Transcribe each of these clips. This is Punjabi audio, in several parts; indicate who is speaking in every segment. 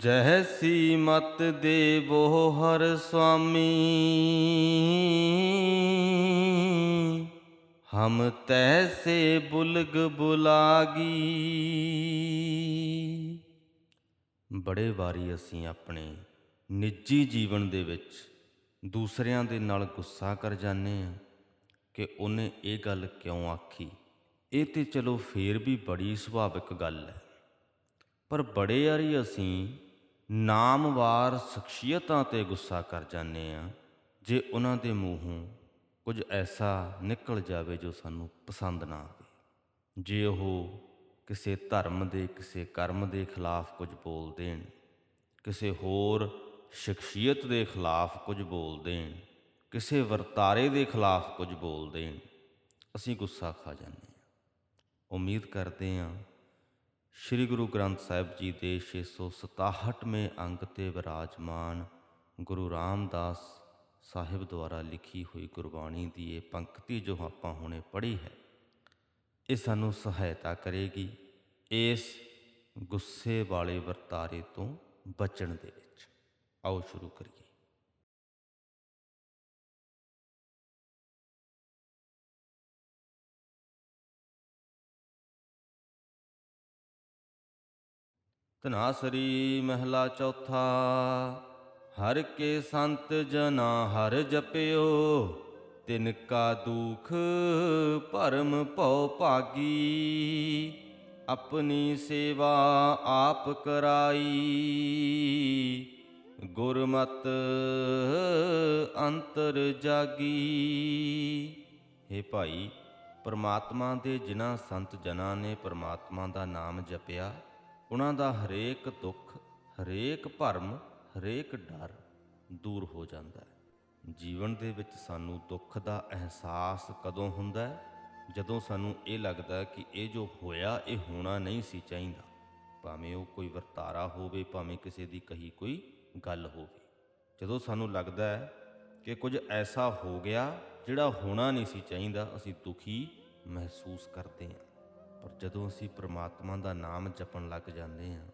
Speaker 1: ਜੈਸੀ ਮਤ ਦੇਵੋ ਹਰ ਸੁਆਮੀ ਹਮ ਤੈਸੇ ਬੁਲਗ ਬੁਲਾਗੀ। ਬੜੇ ਵਾਰੀ ਅਸੀਂ ਆਪਣੇ ਨਿੱਜੀ ਜੀਵਨ ਦੇ ਵਿੱਚ ਦੂਸਰਿਆਂ ਦੇ ਨਾਲ ਗੁੱਸਾ ਕਰ ਜਾਂਦੇ ਆ ਕਿ ਉਹਨੇ ਇਹ ਗੱਲ ਕਿਉਂ ਆਖੀ? ਇਹ ਤੇ ਚਲੋ ਫੇਰ ਵੀ ਬੜੀ ਸੁਭਾਵਿਕ ਗੱਲ ਹੈ। ਪਰ ਬੜੇ ਵਾਰੀ ਅਸੀਂ ਨਾਮਵਾਰ ਸ਼ਖਸੀਅਤਾਂ ਤੇ ਗੁੱਸਾ ਕਰ ਜਾਂਦੇ ਆ ਜੇ ਉਹਨਾਂ ਦੇ ਮੂੰਹੋਂ ਕੁਝ ਐਸਾ ਨਿਕਲ ਜਾਵੇ ਜੋ ਸਾਨੂੰ ਪਸੰਦ ਨਾ ਆਵੇ। ਜੇ ਉਹ ਕਿਸੇ ਧਰਮ ਦੇ, ਕਿਸੇ ਕਰਮ ਦੇ ਖਿਲਾਫ ਕੁਝ ਬੋਲ ਦੇਣ, ਕਿਸੇ ਹੋਰ ਸ਼ਖਸੀਅਤ ਦੇ ਖਿਲਾਫ ਕੁਝ ਬੋਲ ਦੇਣ, ਕਿਸੇ ਵਰਤਾਰੇ ਦੇ ਖਿਲਾਫ ਕੁਝ ਬੋਲ ਦੇਣ, ਅਸੀਂ ਗੁੱਸਾ ਖਾ ਜਾਂਦੇ ਹਾਂ ਉਮੀਦ ਕਰਦੇ ਹਾਂ ਸ੍ਰੀ ਗੁਰੂ ਗ੍ਰੰਥ ਸਾਹਿਬ ਜੀ ਦੇ 667ਵੇਂ ਅੰਗ ਤੇ ਵਿਰਾਜਮਾਨ ਗੁਰੂ ਰਾਮਦਾਸ ਸਾਹਿਬ ਦੁਆਰਾ ਲਿਖੀ ਹੋਈ ਗੁਰਬਾਣੀ ਦੀ ਇਹ ਪੰਕਤੀ ਜੋ ਆਪਾਂ ਹੁਣੇ ਪੜ੍ਹੀ ਹੈ, ਇਹ ਸਾਨੂੰ ਸਹਾਇਤਾ ਕਰੇਗੀ ਇਸ ਗੁੱਸੇ ਵਾਲੇ ਵਰਤਾਰੇ ਤੋਂ ਬਚਣ ਦੇ ਵਿੱਚ। ਆਓ ਸ਼ੁਰੂ ਕਰੀਏ। ਤਨਾਸਰੀ ਮਹਿਲਾ ਚੌਥਾ, ਹਰ ਕੇ ਸੰਤ ਜਨਾ ਹਰ ਜਪਿਓ, ਤਿਨ ਕਾ ਦੁਖ ਭਰਮ ਭਉ ਭਾਗੀ, ਆਪਣੀ ਸੇਵਾ ਆਪ ਕਰਾਈ। ਗੁਰਮਤ ਅੰਤਰ ਜਾਗੀ। हे ਭਾਈ, ਪਰਮਾਤਮਾ ਦੇ ਜਿਨ੍ਹਾਂ ਸੰਤ ਜਨਾਂ ਨੇ ਪਰਮਾਤਮਾ ਦਾ ਨਾਮ ਜਪਿਆ ਉਹਨਾਂ ਦਾ ਹਰੇਕ ਦੁੱਖ, ਹਰੇਕ ਭਰਮ, ਹਰੇਕ ਡਰ ਦੂਰ ਹੋ ਜਾਂਦਾ ਹੈ। ਜੀਵਨ ਦੇ ਵਿੱਚ ਸਾਨੂੰ ਦੁੱਖ ਦਾ ਅਹਿਸਾਸ ਕਦੋਂ ਹੁੰਦਾ ਹੈ? ਜਦੋਂ ਸਾਨੂੰ ਇਹ ਲੱਗਦਾ ਕਿ ਇਹ ਜੋ ਹੋਇਆ, ਇਹ ਹੋਣਾ ਨਹੀਂ ਸੀ ਚਾਹੀਦਾ। ਭਾਵੇਂ ਉਹ ਕੋਈ ਵਰਤਾਰਾ ਹੋਵੇ, ਭਾਵੇਂ ਕਿਸੇ ਦੀ ਕਹੀ ਕੋਈ ਗੱਲ ਹੋਵੇ। ਜਦੋਂ ਸਾਨੂੰ ਲੱਗਦਾ ਹੈ ਕਿ ਕੁਝ ਐਸਾ ਹੋ ਗਿਆ, ਜਿਹੜਾ ਹੋਣਾ ਨਹੀਂ ਸੀ ਚਾਹੀਦਾ, ਅਸੀਂ ਦੁਖੀ ਮਹਿਸੂਸ ਕਰਦੇ ਹਾਂ। ਪਰ ਜਦੋਂ ਅਸੀਂ ਪ੍ਰਮਾਤਮਾ ਦਾ ਨਾਮ ਜਪਣ ਲੱਗ ਜਾਂਦੇ ਹਾਂ,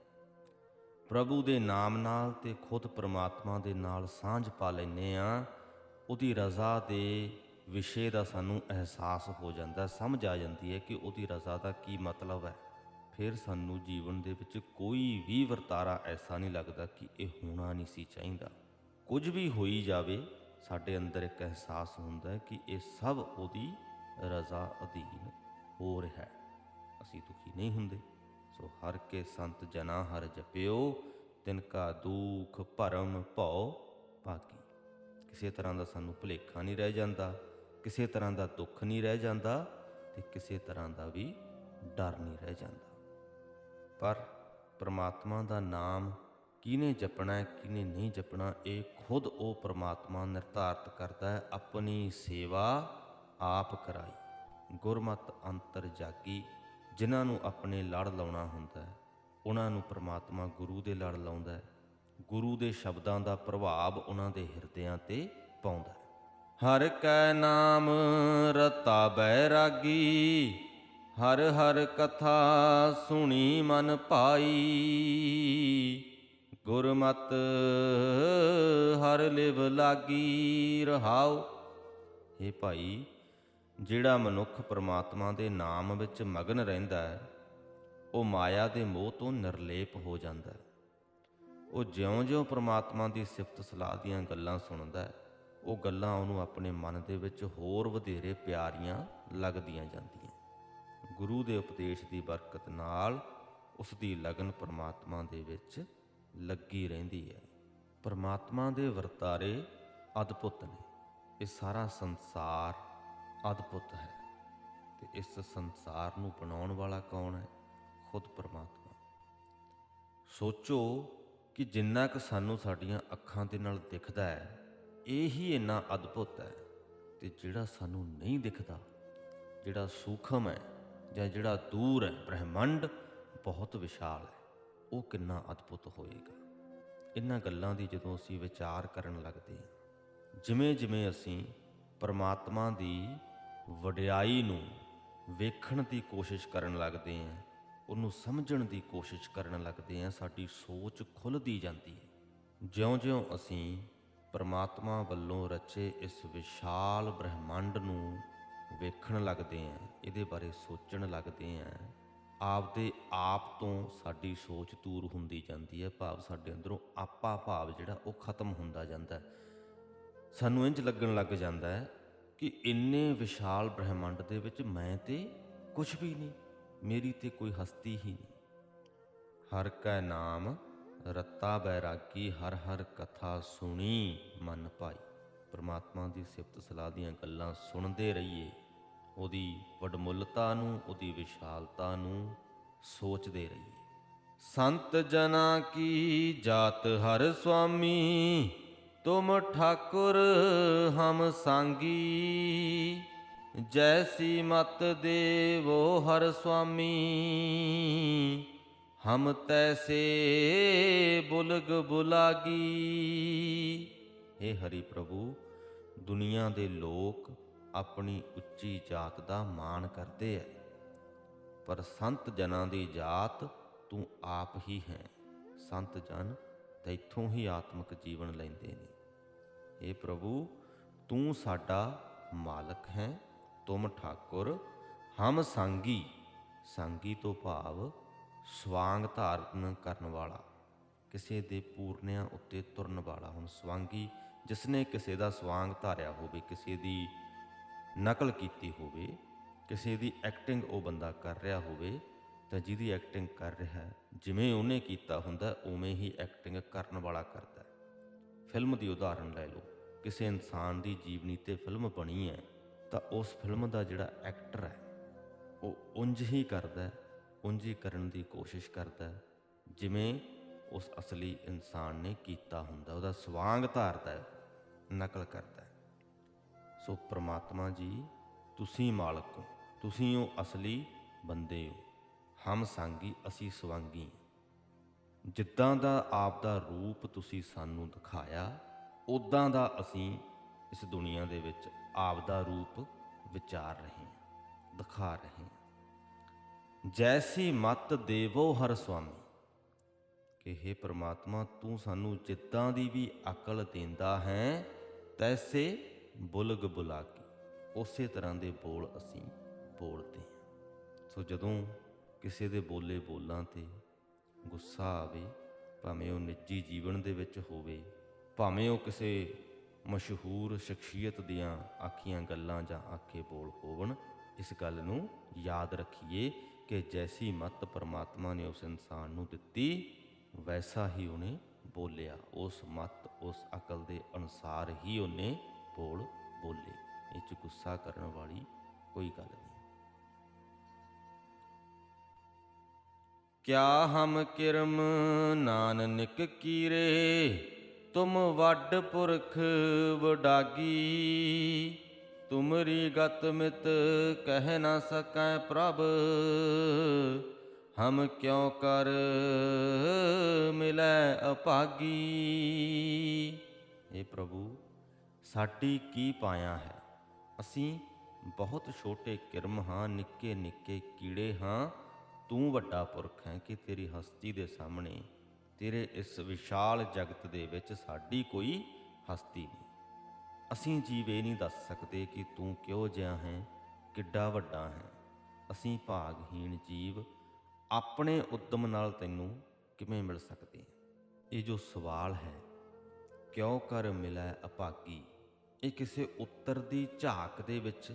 Speaker 1: ਪ੍ਰਭੂ ਦੇ ਨਾਮ ਨਾਲ ਤੇ ਖੁਦ ਪ੍ਰਮਾਤਮਾ ਦੇ ਨਾਲ ਸਾਂਝ ਪਾ ਲੈਨੇ ਆ ਉਹਦੀ ਰਜ਼ਾ ਦੇ ਵਿਸ਼ੇ ਦਾ ਸਾਨੂੰ ਅਹਿਸਾਸ ਹੋ ਜਾਂਦਾ, ਸਮਝ ਆ ਜਾਂਦੀ ਹੈ ਕਿ ਉਹਦੀ ਰਜ਼ਾ ਦਾ ਕੀ ਮਤਲਬ ਹੈ। ਫਿਰ ਸਾਨੂੰ ਜੀਵਨ ਦੇ ਵਿੱਚ ਕੋਈ ਵੀ ਵਰਤਾਰਾ ਐਸਾ ਨਹੀਂ ਲੱਗਦਾ ਕਿ ਇਹ ਹੋਣਾ ਨਹੀਂ ਸੀ ਚਾਹੀਦਾ। ਕੁਝ ਵੀ ਹੋਈ ਜਾਵੇ, ਸਾਡੇ ਅੰਦਰ ਇੱਕ ਅਹਿਸਾਸ ਹੁੰਦਾ ਹੈ ਕਿ ਇਹ ਸਭ ਉਹਦੀ ਰਜ਼ਾ ਅਧੀਨ ਹੋ ਰਿਹਾ ਹੈ। ਅਸੀਂ ਦੁਖੀ ਨਹੀਂ ਹੁੰਦੇ। ਸੋ ਹਰ ਕੇ ਸੰਤ ਜਨਾ ਹਰ ਜਪਿਓ, ਤਿਨ ਕਾ ਦੁਖ ਭਰਮ ਭਉ ਭਾਗੀ। ਕਿਸੇ ਤਰ੍ਹਾਂ ਦਾ ਸਾਨੂੰ ਭੁਲੇਖਾ ਨਹੀਂ ਰਹਿ ਜਾਂਦਾ, ਕਿਸੇ ਤਰ੍ਹਾਂ ਦਾ ਦੁੱਖ ਨਹੀਂ ਰਹਿ ਜਾਂਦਾ ਤੇ ਕਿਸੇ ਤਰ੍ਹਾਂ ਦਾ ਵੀ ਡਰ ਨਹੀਂ ਰਹਿ ਜਾਂਦਾ। ਪਰ ਪ੍ਰਮਾਤਮਾ ਦਾ ਨਾਮ ਕਿਹਨੇ ਜਪਣਾ ਹੈ, ਕਿਹਨੇ ਨਹੀਂ ਜਪਣਾ, ਇਹ ਖੁਦ ਉਹ ਪ੍ਰਮਾਤਮਾ ਨਿਰਧਾਰਤ ਕਰਦਾ ਹੈ, ਆਪਣੀ ਸੇਵਾ ਆਪ ਕਰਾਈ। ਗੁਰਮਤ ਅੰਤਰ ਜਾਗੀ। ਜਿਨ੍ਹਾਂ ਨੂੰ ਆਪਣੇ ਲੜ ਲਾਉਣਾ ਹੁੰਦਾ ਹੈ, ਉਹਨਾਂ ਨੂੰ ਪ੍ਰਮਾਤਮਾ ਗੁਰੂ ਦੇ ਲੜ ਲਾਉਂਦਾ ਹੈ। ਗੁਰੂ ਦੇ ਸ਼ਬਦਾਂ ਦਾ ਪ੍ਰਭਾਵ ਉਹਨਾਂ ਦੇ ਹਿਰਦਿਆਂ ਤੇ ਪਾਉਂਦਾ ਹੈ। ਹਰ ਕੈ ਨਾਮ ਰਤਾ ਬੈਰਾਗੀ ਹਰ ਹਰ ਕਥਾ ਸੁਣੀ ਮਨ ਭਾਈ। ਗੁਰਮਤ ਹਰ ਲਿਵ ਲਾਗੀ ਰਹਾਉ। ਇਹ ਭਾਈ ਜਿਹੜਾ ਮਨੁੱਖ ਪ੍ਰਮਾਤਮਾ ਦੇ ਨਾਮ ਵਿੱਚ ਮਗਨ ਰਹਿੰਦਾ ਹੈ, ਉਹ ਮਾਇਆ ਦੇ ਮੋਹ ਤੋਂ ਨਿਰਲੇਪ ਹੋ ਜਾਂਦਾ ਹੈ। ਉਹ ਜਿਉਂ-ਜਿਉਂ ਪ੍ਰਮਾਤਮਾ ਦੀ ਸਿਫਤ ਸਲਾਹ ਦੀਆਂ ਗੱਲਾਂ ਸੁਣਦਾ ਹੈ, ਉਹ ਗੱਲਾਂ ਉਹਨੂੰ ਆਪਣੇ ਮਨ ਦੇ ਵਿੱਚ ਹੋਰ ਵਧੇਰੇ ਪਿਆਰੀਆਂ ਲੱਗਦੀਆਂ ਜਾਂਦੀਆਂ। ਗੁਰੂ ਦੇ ਉਪਦੇਸ਼ ਦੀ ਬਰਕਤ ਨਾਲ ਉਸ ਦੀ ਲਗਨ ਪ੍ਰਮਾਤਮਾ ਦੇ ਵਿੱਚ ਲੱਗੀ ਰਹਿੰਦੀ ਹੈ। ਪ੍ਰਮਾਤਮਾ ਦੇ ਵਰਤਾਰੇ ਅਦਭੁਤ ਨੇ। ਇਹ ਸਾਰਾ ਸੰਸਾਰ ਅਦਭੁਤ ਹੈ। ਤੇ ਇਸ ਸੰਸਾਰ ਨੂੰ ਬਣਾਉਣ ਵਾਲਾ ਕੌਣ ਹੈ? ਖੁਦ ਪਰਮਾਤਮਾ। ਸੋਚੋ ਕਿ ਜਿੰਨਾ ਕੁ ਸਾਨੂੰ ਸਾਡੀਆਂ ਅੱਖਾਂ ਦੇ ਨਾਲ ਦਿਖਦਾ ਹੈ, ਇਹ ਹੀ ਇੰਨਾ ਅਦਭੁਤ ਹੈ। ਤੇ ਜਿਹੜਾ ਸਾਨੂੰ ਨਹੀਂ ਦਿਖਦਾ, ਜਿਹੜਾ ਸੂਖਮ ਹੈ ਜਾਂ ਜਿਹੜਾ ਦੂਰ ਹੈ, ਬ੍ਰਹਿਮੰਡ ਬਹੁਤ ਵਿਸ਼ਾਲ ਹੈ, ਉਹ ਕਿੰਨਾ ਅਦਭੁਤ ਹੋਏਗਾ। ਇਹਨਾਂ ਗੱਲਾਂ ਦੀ ਜਦੋਂ ਅਸੀਂ ਵਿਚਾਰ ਕਰਨ ਲੱਗਦੇ ਹਾਂ ਜਿਵੇਂ ਜਿਵੇਂ ਅਸੀਂ ਪਰਮਾਤਮਾ ਦੀ ਵਡਿਆਈ ਨੂੰ ਵੇਖਣ ਦੀ ਕੋਸ਼ਿਸ਼ ਕਰਨ ਲੱਗਦੇ ਹਾਂ ਉਹਨੂੰ ਸਮਝਣ ਦੀ ਕੋਸ਼ਿਸ਼ ਕਰਨ ਲੱਗਦੇ ਹਾਂ ਸਾਡੀ ਸੋਚ ਖੁੱਲਦੀ ਜਾਂਦੀ ਹੈ ਜਿਉਂ-ਜਿਉਂ ਅਸੀਂ ਪਰਮਾਤਮਾ ਵੱਲੋਂ ਰਚੇ ਇਸ ਵਿਸ਼ਾਲ ਬ੍ਰਹਿਮੰਡ ਨੂੰ ਵੇਖਣ ਲੱਗਦੇ ਹਾਂ ਇਹਦੇ ਬਾਰੇ ਸੋਚਣ ਲੱਗਦੇ ਹਾਂ ਆਪਦੇ ਆਪ ਤੋਂ ਸਾਡੀ ਸੋਚ ਦੂਰ ਹੁੰਦੀ ਜਾਂਦੀ ਹੈ ਭਾਵ ਸਾਡੇ ਅੰਦਰੋਂ ਆਪਾ ਭਾਵ ਜਿਹੜਾ ਉਹ ਖਤਮ ਹੁੰਦਾ ਜਾਂਦਾ ਸਾਨੂੰ ਇੰਜ ਲੱਗਣ ਲੱਗ ਜਾਂਦਾ ਹੈ ਕਿ ਇੰਨੇ ਵਿਸ਼ਾਲ ਬ੍ਰਹਿਮੰਡ ਦੇ ਵਿੱਚ ਮੈਂ ਤੇ ਕੁਝ ਵੀ ਨਹੀਂ, ਮੇਰੀ ਤੇ ਕੋਈ ਹਸਤੀ ਹੀ ਨਹੀਂ। ਹਰ ਕੈ ਨਾਮ, ਰਤਾ ਬੈਰਾਗੀ, ਹਰ ਹਰ ਕਥਾ ਸੁਣੀ, ਮਨ ਭਾਈ। ਪ੍ਰਮਾਤਮਾ ਦੀ ਸਿਫਤ ਸਲਾਹ ਦੀਆਂ ਗੱਲਾਂ ਸੁਣਦੇ ਰਹੀਏ। ਉਹਦੀ ਵਡਮੁੱਲਤਾ ਨੂੰ, ਉਹਦੀ ਵਿਸ਼ਾਲਤਾ ਨੂੰ ਸੋਚਦੇ ਰਹੀਏ। ਸੰਤ ਜਨਾ ਕੀ ਜਾਤ ਹਰ ਸੁਆਮੀ ਤੁਮ ਠਾਕੁਰ ਹਮ ਸੰਗੀ, ਜੈਸੀ ਮਤ ਦੇਵੋ ਹਰ ਸੁਆਮੀ ਹਮ ਤੈਸੇ ਬੁਲਗ ਬੁਲਾਗੀ। हे ਹਰੀ ਪ੍ਰਭੂ, ਦੁਨੀਆ ਦੇ ਲੋਕ ਆਪਣੀ ਉੱਚੀ ਜਾਤ ਦਾ ਮਾਣ ਕਰਦੇ ਐ, ਪਰ ਸੰਤ ਜਨਾਂ ਦੀ ਜਾਤ ਤੂੰ ਆਪ ਹੀ ਹੈ। ਸੰਤ ਜਨ ਤੈਥੋਂ ਹੀ ਆਤਮਿਕ ਜੀਵਨ ਲੈਂਦੇ ਨੇ। ਇਹ ਪ੍ਰਭੂ, ਤੂੰ ਸਾਡਾ ਮਾਲਕ ਹੈ, ਤੁਮ ਠਾਕੁਰ, ਹਮ ਸੰਗੀ ਸੰਗੀ ਤੋਂ ਭਾਵ ਸਵਾਂਗ ਧਾਰਨ ਕਰਨ ਵਾਲਾ। ਕਿਸੇ ਦੇ ਪੂਰਨਿਆਂ ਉੱਤੇ ਤੁਰਨ ਵਾਲਾ ਹੁਣ ਸਵਾਂਗੀ, ਜਿਸਨੇ ਕਿਸੇ ਦਾ ਸਵਾਂਗ ਧਾਰਿਆ ਹੋਵੇ, ਕਿਸੇ ਦੀ ਨਕਲ ਕੀਤੀ ਹੋਵੇ, ਕਿਸੇ ਦੀ ਐਕਟਿੰਗ ਉਹ ਬੰਦਾ ਕਰ ਰਿਹਾ ਹੋਵੇ, ਤਾਂ ਜਿਹਦੀ ਐਕਟਿੰਗ ਕਰ ਰਿਹਾ, ਜਿਵੇਂ ਉਹਨੇ ਕੀਤਾ ਹੁੰਦਾ, ਉਵੇਂ ਹੀ ਐਕਟਿੰਗ ਕਰਨ ਵਾਲਾ ਕਰਦਾ ਫਿਲਮ ਦੀ ਉਦਾਹਰਣ ਲੈ ਲਓ। ਕਿਸੇ ਇਨਸਾਨ ਦੀ ਜੀਵਨੀ ਤੇ ਫਿਲਮ ਬਣੀ ਹੈ, ਤਾਂ ਉਸ ਫਿਲਮ ਦਾ ਜਿਹੜਾ ਐਕਟਰ ਹੈ, ਉਹ ਉਂਝ ਹੀ ਕਰਦਾ ਹੈ, ਉਂਝ ਹੀ ਕਰਨ ਦੀ ਕੋਸ਼ਿਸ਼ ਕਰਦਾ ਜਿਵੇਂ ਉਸ ਅਸਲੀ ਇਨਸਾਨ ਨੇ ਕੀਤਾ ਹੁੰਦਾ। ਉਹਦਾ ਸਵਾਂਗ ਧਾਰਦਾ ਹੈ, ਨਕਲ ਕਰਦਾ ਹੈ। ਸੋ ਪ੍ਰਮਾਤਮਾ ਜੀ, ਤੁਸੀਂ ਮਾਲਕ ਹੋ, ਤੁਸੀਂ ਉਹ ਅਸਲੀ ਬੰਦੇ ਹੋ। ਹਮ ਸੰਗੀ, ਅਸੀਂ ਸਵਾਂਗੀ। ਜਿੱਦਾਂ ਦਾ ਆਪ ਦਾ ਰੂਪ ਤੁਸੀਂ ਸਾਨੂੰ ਦਿਖਾਇਆ ਉਦਾਂ ਦਾ ਅਸੀਂ ਇਸ ਦੁਨੀਆ ਦੇ ਵਿੱਚ ਆਪ ਦਾ ਰੂਪ ਵਿਚਾਰ ਰਹੇ ਹਾਂ, ਦਿਖਾ ਰਹੇ ਹਾਂ। ਜੈਸੀ ਮਤ ਦੇਵੋ ਹਰ ਸੁਆਮੀ, ਕਿ हे ਪ੍ਰਮਾਤਮਾ, ਤੂੰ ਸਾਨੂੰ ਜਿੱਦਾਂ ਦੀ ਵੀ ਅਕਲ ਦਿੰਦਾ ਹੈ, ਤੈਸੇ ਬੁਲਗ ਬੁਲਾ ਕੇ ਉਸੇ ਤਰ੍ਹਾਂ ਦੇ ਬੋਲ ਅਸੀਂ ਬੋਲਦੇ ਹਾਂ। ਸੋ ਜਦੋਂ ਕਿਸੇ ਦੇ ਬੋਲੇ ਬੋਲਾਂ ਤੇ ਗੁੱਸਾ ਆਵੇ, ਭਾਵੇਂ ਉਹ ਨਿੱਜੀ ਜੀਵਨ ਦੇ ਵਿੱਚ ਹੋਵੇ, ਭਾਵੇਂ ਉਹ ਕਿਸੇ ਮਸ਼ਹੂਰ ਸ਼ਖਸੀਅਤ ਦੀਆਂ ਆਖੀਆਂ ਗੱਲਾਂ ਜਾਂ ਆਖੇ ਬੋਲ ਹੋਵਣ, ਇਸ ਗੱਲ ਨੂੰ ਯਾਦ ਰੱਖੀਏ ਕਿ ਜੈਸੀ ਮਤ ਪਰਮਾਤਮਾ ਨੇ ਉਸ ਇਨਸਾਨ ਨੂੰ ਦਿੱਤੀ, ਵੈਸਾ ਹੀ ਉਹਨੇ ਬੋਲਿਆ। ਉਸ ਮਤ, ਉਸ ਅਕਲ ਦੇ ਅਨੁਸਾਰ ਹੀ ਉਹਨੇ ਬੋਲ ਬੋਲੇ। ਇਹ ਚ ਗੁੱਸਾ ਕਰਨ ਵਾਲੀ ਕੋਈ ਗੱਲ ਨਹੀਂ। ਕਿਆ ਹਮ ਕਿਰਮ ਨਾਨਕ ਕੀਰੇ, ਤੁਮ ਵੱਡ ਪੁਰਖ ਵਡਾਗੀ। ਤੁਮਰੀ ਗਤ ਮਿਤ ਕਹਿ ਨਾ ਸਕੈ ਪ੍ਰਭ, ਹਮ ਕਿਉ ਕਰ ਮਿਲੈ ਅਪਾਗੀ। ਇਹ ਪ੍ਰਭੂ, ਸਾਡੀ ਕੀ ਪਾਇਆ ਹੈ? ਅਸੀਂ ਬਹੁਤ ਛੋਟੇ ਕਿਰਮ ਹਾਂ ਨਿੱਕੇ ਨਿੱਕੇ ਕੀੜੇ ਹਾਂ। ਤੂੰ ਵੱਡਾ ਪੁਰਖ ਹੈ ਕਿ ਤੇਰੀ ਹਸਤੀ ਦੇ ਸਾਹਮਣੇ ਤੇਰੇ ਇਸ ਵਿਸ਼ਾਲ ਜਗਤ ਦੇ ਵਿੱਚ ਸਾਡੀ ਕੋਈ ਹਸਤੀ ਨਹੀਂ। ਅਸੀਂ ਜੀਵ ਇਹ ਨਹੀਂ ਦੱਸ ਸਕਦੇ ਕਿ ਤੂੰ ਕਿਉਂ ਜਿਹਾ ਹੈ, ਕਿੱਡਾ ਵੱਡਾ ਹੈ। ਅਸੀਂ ਭਾਗਹੀਣ ਜੀਵ ਆਪਣੇ ਉਦਮ ਨਾਲ ਤੈਨੂੰ ਕਿਵੇਂ ਮਿਲ ਸਕਦੇ ਹਾਂ? ਇਹ ਜੋ ਸਵਾਲ ਹੈ, ਕਿਉਂ ਕਰ ਮਿਲੈ ਅਭਾਗੀ ਇਹ ਕਿਸੇ ਉੱਤਰ ਦੀ ਝਾਕ ਦੇ ਵਿੱਚ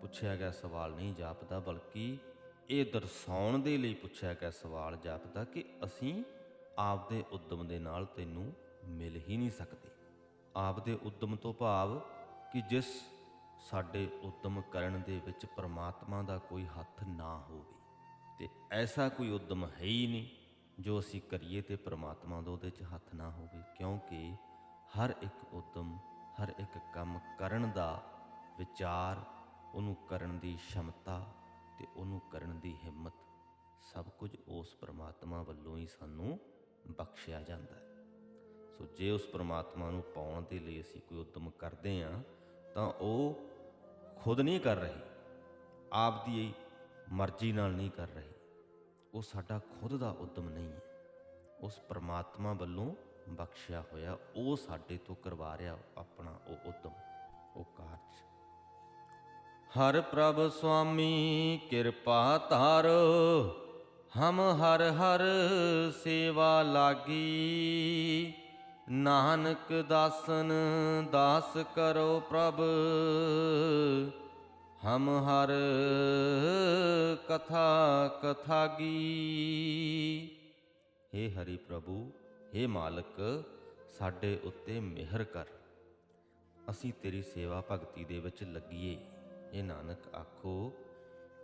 Speaker 1: ਪੁੱਛਿਆ ਗਿਆ ਸਵਾਲ ਨਹੀਂ ਜਾਪਦਾ, ਬਲਕਿ ਇਹ ਦਰਸਾਉਣ ਦੇ ਲਈ ਪੁੱਛਿਆ ਗਿਆ ਸਵਾਲ ਜਾਪਦਾ ਕਿ ਅਸੀਂ ਆਪਦੇ ਉਦਮ ਦੇ ਨਾਲ ਤੈਨੂੰ ਮਿਲ ਹੀ ਨਹੀਂ ਸਕਦੇ। ਆਪਦੇ ਉਦਮ ਤੋਂ ਭਾਵ ਕਿ ਜਿਸ ਸਾਡੇ ਉਦਮ ਕਰਨ ਦੇ ਵਿੱਚ ਪ੍ਰਮਾਤਮਾ ਦਾ ਕੋਈ ਹੱਥ ਨਾ ਹੋਵੇ। ਤੇ ਐਸਾ ਕੋਈ ਉਦਮ ਹੈ ਹੀ ਨਹੀਂ ਜੋ ਅਸੀਂ ਕਰੀਏ ਤੇ ਪ੍ਰਮਾਤਮਾ ਦਾ ਉਹਦੇ 'ਚ ਹੱਥ ਨਾ ਹੋਵੇ, ਕਿਉਂਕਿ ਹਰ ਇੱਕ ਉਦਮ, ਹਰ ਇੱਕ ਕੰਮ ਕਰਨ ਦਾ ਵਿਚਾਰ, ਉਹਨੂੰ ਕਰਨ ਦੀ ਸ਼ਮਤਾ ਤੇ ਉਹਨੂੰ ਕਰਨ ਦੀ ਹਿੰਮਤ ਸਭ ਕੁਝ ਉਸ ਪ੍ਰਮਾਤਮਾ ਵੱਲੋਂ ਹੀ ਸਾਨੂੰ ਬਖਸ਼ਿਆ ਜਾਂਦਾ ਹੈ। ਸੋ ਜੇ ਉਸ ਪ੍ਰਮਾਤਮਾ ਨੂੰ ਪਾਉਣ ਦੇ ਲਈ ਅਸੀਂ ਕੋਈ ਉਦਮ ਕਰਦੇ ਹਾਂ, ਤਾਂ ਉਹ ਖੁਦ ਨਹੀਂ ਕਰ ਰਹੀ, ਆਪ ਦੀ ਮਰਜ਼ੀ ਨਾਲ ਨਹੀਂ ਕਰ ਰਹੀ। ਉਹ ਸਾਡਾ ਖੁਦ ਦਾ ਉਦਮ ਨਹੀਂ ਹੈ। ਉਸ ਪ੍ਰਮਾਤਮਾ ਵੱਲੋਂ ਬਖਸ਼ਿਆ ਹੋਇਆ ਉਹ ਸਾਡੇ ਤੋਂ ਕਰਵਾ ਰਿਹਾ ਆਪਣਾ ਉਹ ਉਦਮ ਉਹ ਕਾਰਜ। ਹਰ ਪ੍ਰਭ ਸੁਆਮੀ ਕਿਰਪਾ ਧਾਰ, ਹਮ ਹਰ ਹਰ ਸੇਵਾ ਲਾਗੀ। ਨਾਨਕ ਦਾਸਨ ਦਾਸ ਕਰੋ ਪ੍ਰਭ, ਹਮ ਹਰ ਕਥਾ ਕਥਾਗੀ। हे ਹਰੀ ਪ੍ਰਭੂ हे ਮਾਲਕ, ਸਾਡੇ ਉੱਤੇ ਮਿਹਰ ਕਰ। ਅਸੀਂ ਤੇਰੀ ਸੇਵਾ ਭਗਤੀ ਦੇ ਵਿੱਚ ਲੱਗੀਏ। ਇਹ ਨਾਨਕ ਆਖੋ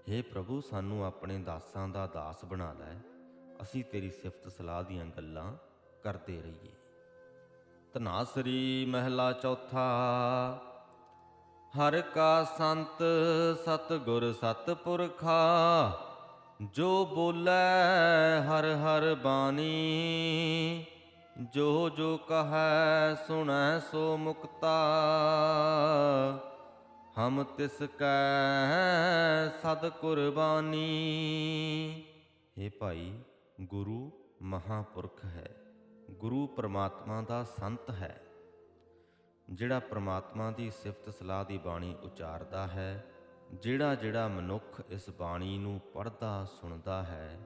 Speaker 1: हे ਪ੍ਰਭੂ, ਸਾਨੂੰ ਆਪਣੇ ਦਾਸਾਂ ਦਾ ਦਾਸ ਬਣਾ ਲੈ। ਅਸੀਂ ਤੇਰੀ ਸਿਫਤ ਸਲਾਹ ਦੀਆਂ ਗੱਲਾਂ ਕਰਦੇ ਰਹੀਏ। ਤਨਾਸਰੀ ਮਹਿਲਾ ਚੌਥਾ, ਹਰ ਕਾ ਸੰਤ ਸਤਿਗੁਰ ਸਤਿਪੁਰਖਾ, ਜੋ ਬੋਲੇ ਹਰ ਹਰ ਬਾਣੀ, ਜੋ ਜੋ ਕਹੈ ਸੁਣੈ ਸੋ ਮੁਕਤਾ। ਹਮ ਤਿਸ ਕੈ ਸਦ ਕੁਰਬਾਨੀ। हे ਭਾਈ, ਗੁਰੂ ਮਹਾਪੁਰਖ ਹੈ, ਗੁਰੂ ਪਰਮਾਤਮਾ ਦਾ ਸੰਤ ਹੈ। ਜਿਹੜਾ ਪਰਮਾਤਮਾ ਦੀ ਸਿਫਤ ਸਲਾਹ ਦੀ ਬਾਣੀ ਉਚਾਰਦਾ ਹੈ, ਜਿਹੜਾ ਜਿਹੜਾ ਮਨੁੱਖ ਇਸ ਬਾਣੀ ਨੂੰ ਪੜ੍ਹਦਾ, ਸੁਣਦਾ ਹੈ,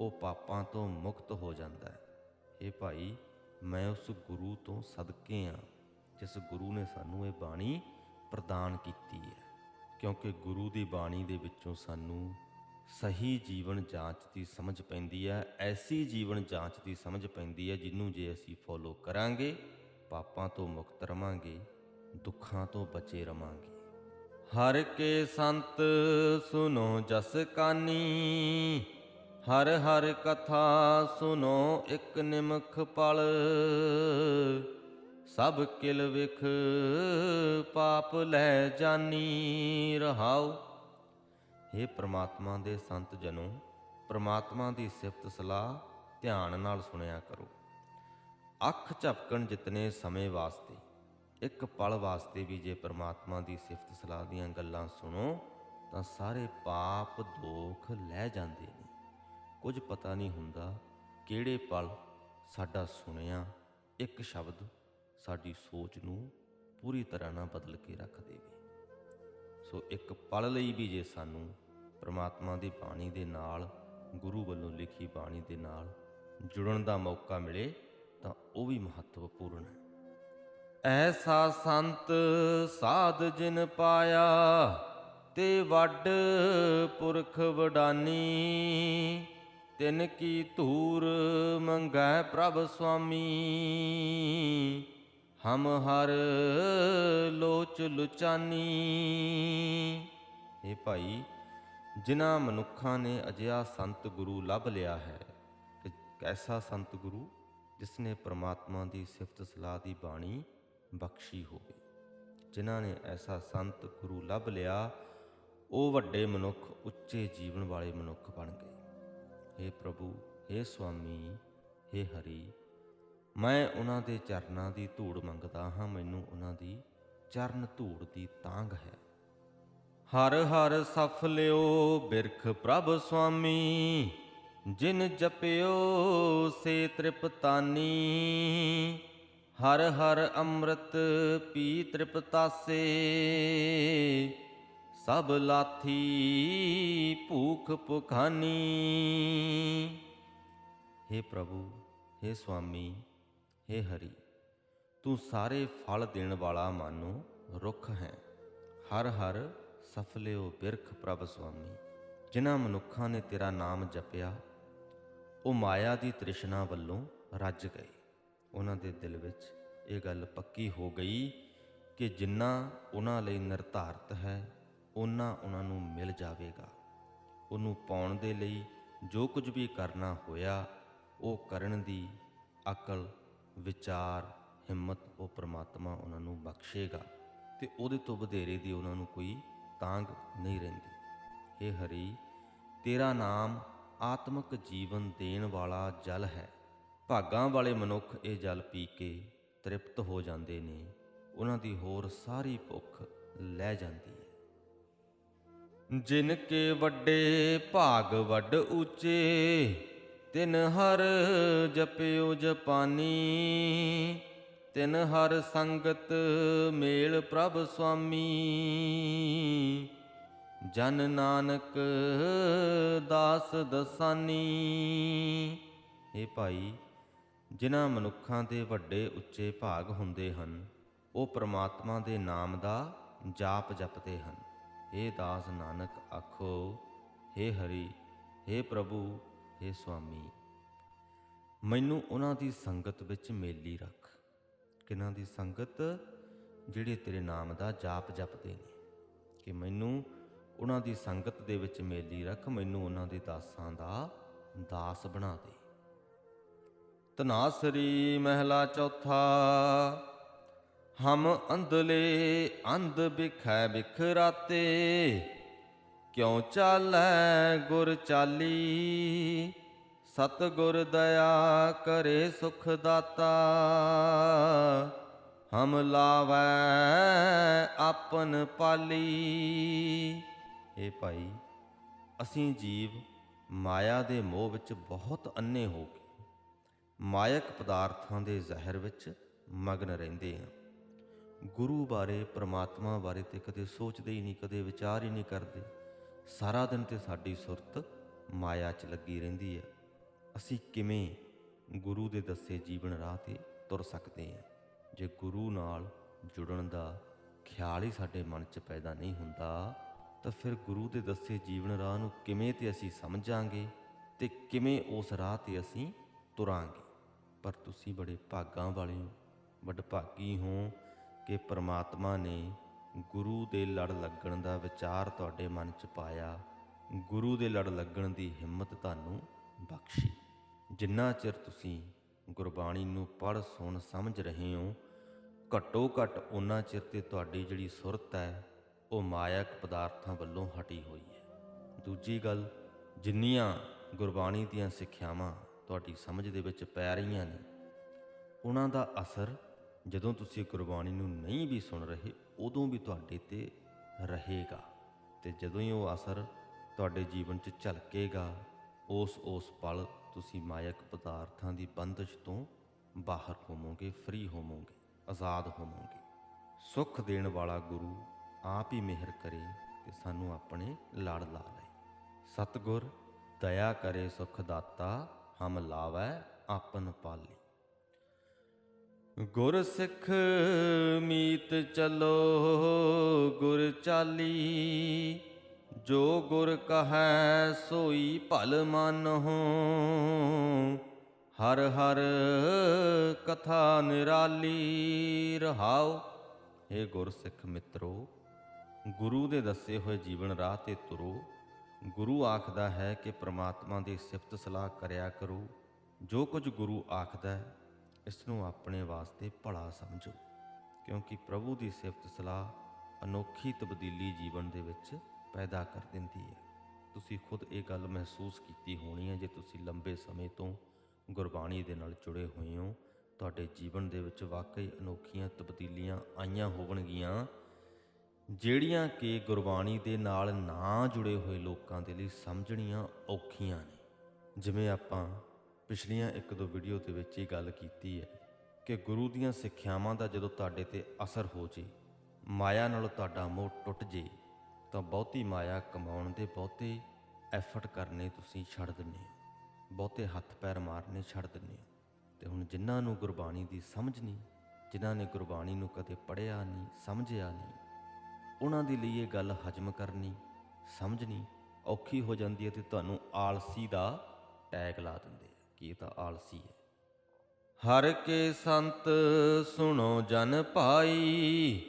Speaker 1: ਉਹ ਪਾਪਾਂ ਤੋਂ ਮੁਕਤ ਹੋ ਜਾਂਦਾ ਹੈ। ਇਹ ਭਾਈ, ਮੈਂ ਉਸ ਗੁਰੂ ਤੋਂ ਸਦਕੇ ਹਾਂ ਜਿਸ ਗੁਰੂ ਨੇ ਸਾਨੂੰ ਇਹ ਬਾਣੀ ਪ੍ਰਦਾਨ ਕੀਤੀ ਹੈ, ਕਿਉਂਕਿ ਗੁਰੂ ਦੀ ਬਾਣੀ ਦੇ ਵਿੱਚੋਂ ਸਾਨੂੰ ਸਹੀ ਜੀਵਨ ਜਾਂਚ ਦੀ ਸਮਝ ਪੈਂਦੀ ਹੈ, ਐਸੀ ਜੀਵਨ ਜਾਂਚ ਦੀ ਸਮਝ ਪੈਂਦੀ ਹੈ ਜਿਹਨੂੰ ਜੇ ਅਸੀਂ ਫੋਲੋ ਕਰਾਂਗੇ, ਪਾਪਾਂ ਤੋਂ ਮੁਕਤ ਰਵਾਂਗੇ, ਦੁੱਖਾਂ ਤੋਂ ਬਚੇ ਰਵਾਂਗੇ। ਹਰ ਕੇ ਸੰਤ ਸੁਨੋ ਜਸ ਕਾਨੀ, ਹਰ ਹਰ ਕਥਾ ਸੁਨੋ ਇੱਕ ਨਿਮਖ ਪਲ। ਸਭ ਕਿਲ ਵਿਖ ਪਾਪ ਲੈ ਜਾਨੀ ਰਹਾਉ। हे ਪ੍ਰਮਾਤਮਾ ਦੇ ਸੰਤ ਜਨੋ, ਪ੍ਰਮਾਤਮਾ ਦੀ ਸਿਫਤ ਸਲਾਹ ਧਿਆਨ ਨਾਲ ਸੁਣਿਆ ਕਰੋ। ਅੱਖ ਝਪਕਣ ਜਿਤਨੇ ਸਮੇਂ ਵਾਸਤੇ, ਇੱਕ ਪਲ ਵਾਸਤੇ ਵੀ ਜੇ ਪ੍ਰਮਾਤਮਾ ਦੀ ਸਿਫਤ ਸਲਾਹ ਦੀਆਂ ਗੱਲਾਂ ਸੁਣੋ, ਤਾਂ ਸਾਰੇ ਪਾਪ ਦੋਖ ਲੈ ਜਾਂਦੇ ਨੇ। ਕੁਝ ਪਤਾ ਨਹੀਂ ਹੁੰਦਾ ਕਿਹੜੇ ਪਲ ਸਾਡਾ ਸੁਣਿਆ ਇੱਕ ਸ਼ਬਦ ਸਾਡੀ ਸੋਚ ਨੂੰ ਪੂਰੀ ਤਰ੍ਹਾਂ ਨਾਲ ਬਦਲ ਕੇ ਰੱਖ ਦੇਵੇ। ਸੋ ਇੱਕ ਪਲ ਲਈ ਵੀ ਜੇ ਸਾਨੂੰ ਪ੍ਰਮਾਤਮਾ ਦੀ ਬਾਣੀ ਦੇ ਨਾਲ, ਗੁਰੂ ਵੱਲੋਂ ਲਿਖੀ ਬਾਣੀ ਦੇ ਨਾਲ ਜੁੜਨ ਦਾ ਮੌਕਾ ਮਿਲੇ, ਤਾਂ ਉਹ ਵੀ ਮਹੱਤਵਪੂਰਨ ਹੈ। ਐਸਾ ਸੰਤ ਸਾਧ ਜਿਨ ਪਾਇਆ, ਤੇ ਵੱਡ ਪੁਰਖ ਵਡਾਨੀ। ਤਿਨ ਕੀ ਧੂਰ ਮੰਗੈ ਪ੍ਰਭ ਸੁਆਮੀ। ਹਮ ਹਰ ਲੋਚ ਲੁਚਾਨੀ ਇਹ ਭਾਈ ਜਿਨ੍ਹਾਂ ਮਨੁੱਖਾਂ ਨੇ ਅਜਿਹਾ ਸੰਤ ਗੁਰੂ ਲੱਭ ਲਿਆ ਹੈ ਕਿ ਕੈਸਾ ਸੰਤ ਗੁਰੂ ਜਿਸ ਨੇ ਪ੍ਰਮਾਤਮਾ ਦੀ ਸਿਫਤ ਸਲਾਹ ਦੀ ਬਾਣੀ ਬਖਸ਼ੀ ਹੋਵੇ ਜਿਨ੍ਹਾਂ ਨੇ ਐਸਾ ਸੰਤ ਗੁਰੂ ਲੱਭ ਲਿਆ ਉਹ ਵੱਡੇ ਮਨੁੱਖ ਉੱਚੇ ਜੀਵਨ ਵਾਲੇ ਮਨੁੱਖ ਬਣ ਗਏ हे ਪ੍ਰਭੂ हे ਸੁਆਮੀ हे ਹਰੀ ਮੈਂ ਉਹਨਾਂ ਦੇ ਚਰਨਾਂ ਦੀ ਧੂੜ ਮੰਗਦਾ ਹਾਂ, ਮੈਨੂੰ ਉਹਨਾਂ ਦੀ ਚਰਨ ਧੂੜ ਦੀ ਤਾਂਗ ਹੈ। ਹਰ ਹਰ ਸਫ ਲਿਓ ਬਿਰਖ ਪ੍ਰਭ ਸੁਆਮੀ, ਜਿਨ ਜਪਿਓ ਸੇ ਤ੍ਰਿਪਤਾਨੀ। ਹਰ ਹਰ ਅੰਮ੍ਰਿਤ ਪੀ ਤ੍ਰਿਪਤਾਸੇ, ਸਭ ਲਾਥੀ ਭੂਖ ਭੁਖਾਨੀ। हे ਪ੍ਰਭੂ हे ਸੁਆਮੀ हे ਹਰੀ, ਤੂੰ ਸਾਰੇ ਫਲ ਦੇਣ ਵਾਲਾ ਮਾਨੋ ਰੁੱਖ ਹੈ। ਹਰ ਹਰ ਸਫਲਿਓ ਬਿਰਖ ਪ੍ਰਭ ਸੁਆਮੀ। ਜਿਨ੍ਹਾਂ ਮਨੁੱਖਾਂ ਨੇ ਤੇਰਾ ਨਾਮ ਜਪਿਆ, ਉਹ ਮਾਇਆ ਦੀ ਤ੍ਰਿਸ਼ਨਾ ਵੱਲੋਂ ਰੱਜ ਗਏ। ਉਹਨਾਂ ਦੇ ਦਿਲ ਵਿੱਚ ਇਹ ਗੱਲ ਪੱਕੀ ਹੋ ਗਈ ਕਿ ਜਿੰਨਾ ਉਹਨਾਂ ਲਈ ਨਿਰਧਾਰਤ ਹੈ ਉਹਨਾਂ ਉਹਨਾਂ ਨੂੰ ਮਿਲ ਜਾਵੇਗਾ। ਉਹਨੂੰ ਪਾਉਣ ਦੇ ਲਈ ਜੋ ਕੁਝ ਵੀ ਕਰਨਾ ਹੋਇਆ, ਉਹ ਕਰਨ ਦੀ ਅਕਲ ਵਿਚਾਰ, ਹਿੰਮਤ ਉਹ ਪ੍ਰਮਾਤਮਾ ਉਹਨਾਂ ਨੂੰ ਬਖਸ਼ੇਗਾ ਤੇ ਉਹਦੇ ਤੋਂ ਵਧੇਰੇ ਦੀ ਉਹਨਾਂ ਨੂੰ ਕੋਈ ਤਾਂਗ ਨਹੀਂ ਰਹਿੰਦੀ। ਇਹ ਹਰੀ, ਤੇਰਾ ਨਾਮ ਆਤਮਿਕ ਜੀਵਨ ਦੇਣ ਵਾਲਾ ਜਲ ਹੈ। ਭਾਗਾਂ ਵਾਲੇ ਮਨੁੱਖ ਇਹ ਜਲ ਪੀ ਕੇ ਤ੍ਰਿਪਤ ਹੋ ਜਾਂਦੇ ਨੇ। ਉਹਨਾਂ ਦੀ ਹੋਰ ਸਾਰੀ ਭੁੱਖ ਲੈ ਜਾਂਦੀ ਹੈ। ਜਿਨ ਕੇ ਵੱਡੇ ਭਾਗ ਵੱਡ ਉੱਚੇ ਤਿਨ ਹਰ ਜਪਿਓ ਜਪਾਨੀ ਤਿਨ ਹਰ ਸੰਗਤ ਮੇਲ ਪ੍ਰਭ ਸੁਆਮੀ ਜਨ ਨਾਨਕ ਦਾਸ ਦਸਾਨੀ ਇਹ ਭਾਈ ਜਿਨ੍ਹਾਂ ਮਨੁੱਖਾਂ ਦੇ ਵੱਡੇ ਉੱਚੇ ਭਾਗ ਹੁੰਦੇ ਹਨ ਉਹ ਪ੍ਰਮਾਤਮਾ ਦੇ ਨਾਮ ਦਾ ਜਾਪ ਜਪਦੇ ਹਨ हे ਦਾਸ ਨਾਨਕ ਆਖੋ हे ਹਰੀ हे ਪ੍ਰਭੂ हे ਸੁਆਮੀ, ਮੈਨੂੰ ਉਹਨਾਂ ਦੀ ਸੰਗਤ ਵਿੱਚ ਮੇਲੀ ਰੱਖ। ਕਿਨਾਂ ਦੀ ਸੰਗਤ? ਜਿਹੜੇ ਤੇਰੇ ਨਾਮ ਦਾ ਜਾਪ ਜਪਦੇ ਨੇ। ਕਿ ਮੈਨੂੰ ਉਹਨਾਂ ਦੀ ਸੰਗਤ ਦੇ ਵਿੱਚ ਮੇਲੀ ਰੱਖ, ਮੈਨੂੰ ਉਹਨਾਂ ਦੇ ਦਾਸਾਂ ਦਾ ਦਾਸ ਬਣਾ ਦੇ। ਤਨਾਸਰੀ ਮਹਿਲਾ ਚੌਥਾ, ਹਮ ਅੰਧਲੇ ਅੰਧ ਬਿਖੈ ਬਿਖਰਾਤੇ। ਕਿਉ ਚਾਲੈ ਗੁਰ ਚਾਲੀ? ਸਤ ਗੁਰ ਦਇਆ ਕਰੇ ਸੁਖ ਦਾਤਾ। ਹਮ ਲਾਵੈ ਆਪਨ ਪਾਲੀ। ਇਹ ਭਾਈ, ਅਸੀਂ ਜੀਵ ਮਾਇਆ ਦੇ ਮੋਹ ਵਿੱਚ ਬਹੁਤ ਅੰਨੇ ਹੋ ਗਏ ਮਾਇਕ ਪਦਾਰਥਾਂ ਦੇ ਜ਼ਹਿਰ ਵਿੱਚ ਮਗਨ ਰਹਿੰਦੇ ਹਾਂ। ਗੁਰੂ ਬਾਰੇ, ਪ੍ਰਮਾਤਮਾ ਬਾਰੇ ਤੇ ਕਦੇ ਸੋਚਦੇ ਹੀ ਨਹੀਂ, ਕਦੇ ਵਿਚਾਰ ਹੀ ਨਹੀਂ ਕਰਦੇ। ਸਾਰਾ ਦਿਨ ਤੇ ਸਾਡੀ ਸੁਰਤ ਮਾਇਆ 'ਚ ਲੱਗੀ ਰਹਿੰਦੀ ਹੈ। ਅਸੀਂ ਕਿਵੇਂ ਗੁਰੂ ਦੇ ਦੱਸੇ ਜੀਵਨ ਰਾਹ ਤੇ ਤੁਰ ਸਕਦੇ ਹਾਂ? ਜੇ ਗੁਰੂ ਨਾਲ ਜੁੜਨ ਦਾ ਖਿਆਲ ਹੀ ਸਾਡੇ ਮਨ 'ਚ ਪੈਦਾ ਨਹੀਂ ਹੁੰਦਾ, ਤਾਂ ਫਿਰ ਗੁਰੂ ਦੇ ਦੱਸੇ ਜੀਵਨ ਰਾਹ ਨੂੰ ਕਿਵੇਂ ਤੇ ਅਸੀਂ ਸਮਝਾਂਗੇ ਤੇ ਕਿਵੇਂ ਉਸ ਰਾਹ ਤੇ ਅਸੀਂ ਤੁਰਾਂਗੇ? ਪਰ ਤੁਸੀਂ ਬੜੇ ਭਾਗਾਂ ਵਾਲੇ ਹੋ, ਵਡਭਾਗੀ ਹੋ ਕਿ ਪ੍ਰਮਾਤਮਾ ਨੇ ਗੁਰੂ ਦੇ ਲੜ ਲੱਗਣ ਦਾ ਵਿਚਾਰ ਤੁਹਾਡੇ ਮਨ 'ਚ ਪਾਇਆ, ਗੁਰੂ ਦੇ ਲੜ ਲੱਗਣ ਦੀ ਹਿੰਮਤ ਤੁਹਾਨੂੰ ਬਖਸ਼ੀ। ਜਿੰਨਾ ਚਿਰ ਤੁਸੀਂ ਗੁਰਬਾਣੀ ਨੂੰ ਪੜ੍ਹ, ਸੁਣ, ਸਮਝ ਰਹੇ ਹੋ ਘੱਟੋ ਘੱਟ ਉਹਨਾਂ ਚਿਰ ਤੇ ਤੁਹਾਡੀ ਜਿਹੜੀ ਸੁਰਤ ਹੈ, ਉਹ ਮਾਇਕ ਪਦਾਰਥਾਂ ਵੱਲੋਂ ਹਟੀ ਹੋਈ ਹੈ। ਦੂਜੀ ਗੱਲ, ਜਿੰਨੀਆਂ ਗੁਰਬਾਣੀ ਦੀਆਂ ਸਿੱਖਿਆਵਾਂ ਤੁਹਾਡੀ ਸਮਝ ਦੇ ਵਿੱਚ ਪੈ ਰਹੀਆਂ ਨੇ, ਉਹਨਾਂ ਦਾ ਅਸਰ ਜਦੋਂ ਤੁਸੀਂ ਗੁਰਬਾਣੀ ਨੂੰ ਨਹੀਂ ਵੀ ਸੁਣ ਰਹੇ, ਉਦੋਂ ਵੀ ਤੁਹਾਡੇ ਤੇ ਰਹੇਗਾ ਤੇ ਜਦੋਂ ਹੀ ਉਹ ਅਸਰ ਤੁਹਾਡੇ ਜੀਵਨ 'ਚ ਝਲਕੇਗਾ, ਉਸ ਉਸ ਪਲ ਤੁਸੀਂ ਮਾਇਕ ਪਦਾਰਥਾਂ ਦੀ ਬੰਦਸ਼ ਤੋਂ ਬਾਹਰ ਹੋਵੋਗੇ, ਫ੍ਰੀ ਹੋਵੋਗੇ, ਆਜ਼ਾਦ ਹੋਵੋਗੇ। ਸੁੱਖ ਦੇਣ ਵਾਲਾ ਗੁਰੂ ਆਪ ਹੀ ਮਿਹਰ ਕਰੇ ਤੇ ਸਾਨੂੰ ਆਪਣੇ ਲੜ ਲਾ ਲਏ। ਸਤਗੁਰ, ਦਇਆ ਕਰੇ ਸੁਖ ਦਾਤਾ, ਹਮ ਲਾਵੈ ਆਪਨ ਪਾਲੀ। ਗੁਰ ਸਿੱਖ ਮੀਤ ਚਲੋ, ਗੁਰ ਚਾਲੀ। ਜੋ ਗੁਰ ਕਹੈ ਸੋਈ ਭਲ ਮਾਨਹੁ। ਹਰ ਹਰ ਕਥਾ ਨਿਰਾਲੀ ਰਹਾਉ। ਏ ਗੁਰ ਸਿੱਖ ਮਿੱਤਰੋ, ਗੁਰੂ ਦੇ ਦੱਸੇ ਹੋਏ ਜੀਵਨ ਰਾਹ ਤੇ ਤੁਰੋ। ਗੁਰੂ ਆਖਦਾ ਹੈ ਕਿ ਪ੍ਰਮਾਤਮਾ ਦੀ ਸਿਫਤ ਸਲਾਹ ਕਰਿਆ ਕਰੋ। ਜੋ ਕੁਝ ਗੁਰੂ ਆਖਦਾ ਹੈ ਇਸ ਨੂੰ ਆਪਣੇ ਵਾਸਤੇ ਭਲਾ ਸਮਝੋ, ਕਿਉਂਕਿ ਪ੍ਰਭੂ ਦੀ ਸਿਫਤ ਸਲਾਹ ਅਨੋਖੀ ਤਬਦੀਲੀ ਜੀਵਨ ਦੇ ਵਿੱਚ ਪੈਦਾ ਕਰ ਦਿੰਦੀ ਹੈ। ਤੁਸੀਂ ਖੁਦ ਇਹ ਗੱਲ ਮਹਿਸੂਸ ਕੀਤੀ ਹੋਣੀ ਹੈ, ਜੇ ਤੁਸੀਂ ਲੰਬੇ ਸਮੇਂ ਤੋਂ ਗੁਰਬਾਣੀ ਦੇ ਨਾਲ ਜੁੜੇ ਹੋਏ ਹੋ, ਤੁਹਾਡੇ ਜੀਵਨ ਦੇ ਵਿੱਚ ਵਾਕਈ ਅਨੋਖੀਆਂ ਤਬਦੀਲੀਆਂ ਆਈਆਂ ਹੋਣਗੀਆਂ ਜਿਹੜੀਆਂ ਕਿ ਗੁਰਬਾਣੀ ਦੇ ਨਾਲ ਨਾ ਜੁੜੇ ਹੋਏ ਲੋਕਾਂ ਦੇ ਲਈ ਸਮਝਣੀਆਂ ਔਖੀਆਂ ਨੇ। ਜਿਵੇਂ ਆਪਾਂ ਪਿਛਲੀਆਂ ਇੱਕ ਦੋ ਵੀਡੀਓ ਦੇ ਵਿੱਚ ਇਹ ਗੱਲ ਕੀਤੀ ਹੈ ਕਿ ਗੁਰੂ ਦੀਆਂ ਸਿੱਖਿਆਵਾਂ ਦਾ ਜਦੋਂ ਤੁਹਾਡੇ ਤੇ ਅਸਰ ਹੋ ਜੇ, ਮਾਇਆ ਨਾਲ ਤੁਹਾਡਾ ਮੋਹ ਟੁੱਟ ਜੇ, ਤਾਂ ਬਹੁਤੀ ਮਾਇਆ ਕਮਾਉਣ ਦੇ ਬਹੁਤੇ ਐਫਰਟ ਕਰਨੇ ਤੁਸੀਂ ਛੱਡ ਦਿੰਦੇ ਹੋ। ਬਹੁਤੇ ਹੱਥ ਪੈਰ ਮਾਰਨੇ ਛੱਡ ਦਿੰਦੇ ਹੋ। ਤੇ ਹੁਣ ਜਿਨ੍ਹਾਂ ਨੂੰ ਗੁਰਬਾਣੀ ਦੀ ਸਮਝ ਨਹੀਂ, ਜਿਨ੍ਹਾਂ ਨੇ ਗੁਰਬਾਣੀ ਨੂੰ ਕਦੇ ਪੜ੍ਹਿਆ ਨਹੀਂ, ਸਮਝਿਆ ਨਹੀਂ, ਉਹਨਾਂ ਦੇ ਲਈ ਇਹ ਗੱਲ ਹਜਮ ਕਰਨੀ, ਸਮਝਣੀ ਔਖੀ ਹੋ ਜਾਂਦੀ ਹੈ ਤੇ ਤੁਹਾਨੂੰ ਆਲਸੀ ਦਾ ਟੈਗ ਲਾ ਦਿੰਦੇ। ਕਿ ਇਹ ਤਾਂ ਆਲਸੀ ਹੈ। ਹਰ ਕੇ ਸੰਤ ਸੁਣੋ ਜਨ ਭਾਈ,